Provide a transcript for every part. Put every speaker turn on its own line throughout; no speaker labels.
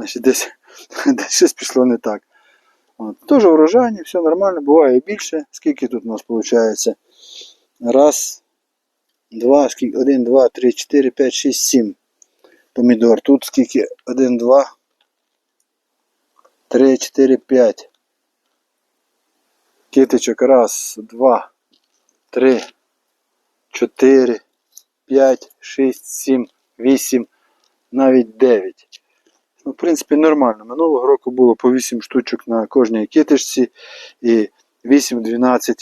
Значить, десь, десь щось пішло не так. От. Теж врожайні, все нормально, буває більше. Скільки тут у нас виходить? Раз, два, скільки? Один, два, три, чотири, п'ять, шість, сім помідор. Тут скільки? Один, два, три, чотири, п'ять. Китичок. Раз, два, три, чотири, п'ять, шість, сім, вісім, навіть дев'ять. В принципі, нормально. Минулого року було по 8 штучок на кожній китишці і 8-12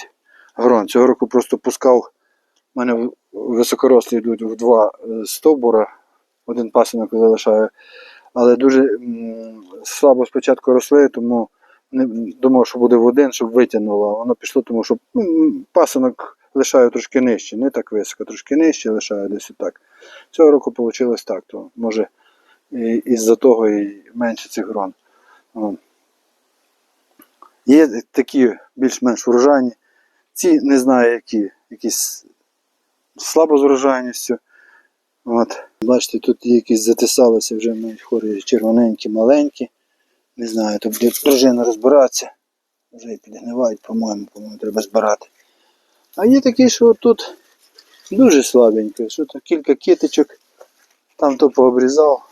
грон. Цього року просто пускав. У мене високорослі йдуть в два е, стовбура, один пасинок залишаю. Але дуже слабо спочатку росли, тому не думав, що буде в один, щоб витягнуло. Воно пішло, тому що ну, пасинок лишаю трошки нижче, не так високо, трошки нижче лишаю десь отак. Цього року вийшло так, то може і, із-за того і менше цих грон. Є такі більш-менш врожайні. Ці не знаю, які, якісь слабо з врожайністю. От. Бачите, тут якісь затисалися вже мої хорі червоненькі, маленькі. Не знаю, тут буде дружина розбиратися. Вже і підгнивають, по-моєму, по-моєму, треба збирати. А є такі, що тут дуже слабенькі, що то кілька китичок, там то пообрізав.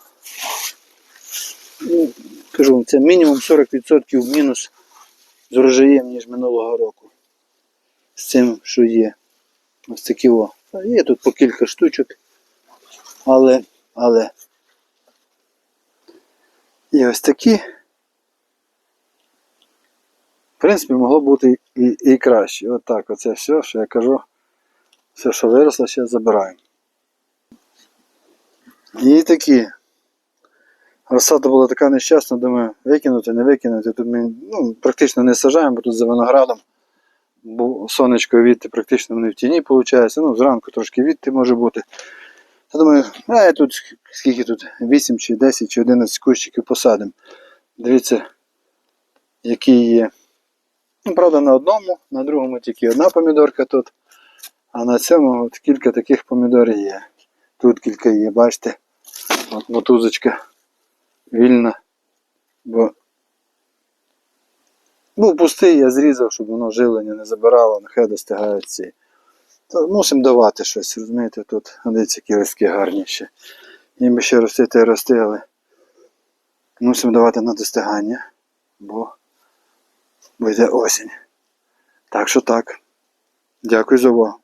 Ну, кажу, це мінімум 40% мінус з урожаєм, ніж минулого року. З цим, що є. Ось такі о. Є тут по кілька штучок. Але, але. І ось такі. В принципі, могло бути і, і краще. От так, оце все, що я кажу. Все, що виросло, ще забираємо. І такі. Розсада була така нещасна, думаю, викинути, не викинути. Тут ми ну, практично не сажаємо, бо тут за виноградом. Бо сонечко відти практично вони в тіні виходить. Ну, зранку трошки відти може бути. Я думаю, а я тут скільки тут? 8 чи 10 чи 11 кущиків посадимо. Дивіться, які є. Ну, правда, на одному, на другому тільки одна помідорка тут. А на цьому от кілька таких помідорів є. Тут кілька є, бачите. От мотузочка вільна. Бо був пустий, я зрізав, щоб воно жилення не забирало, нехай достигають ці. То мусимо давати щось, розумієте, тут дивіться, які листки гарні ще. Їм би ще ростити і рости, але мусимо давати на достигання, бо, йде осінь. Так що так. Дякую за увагу.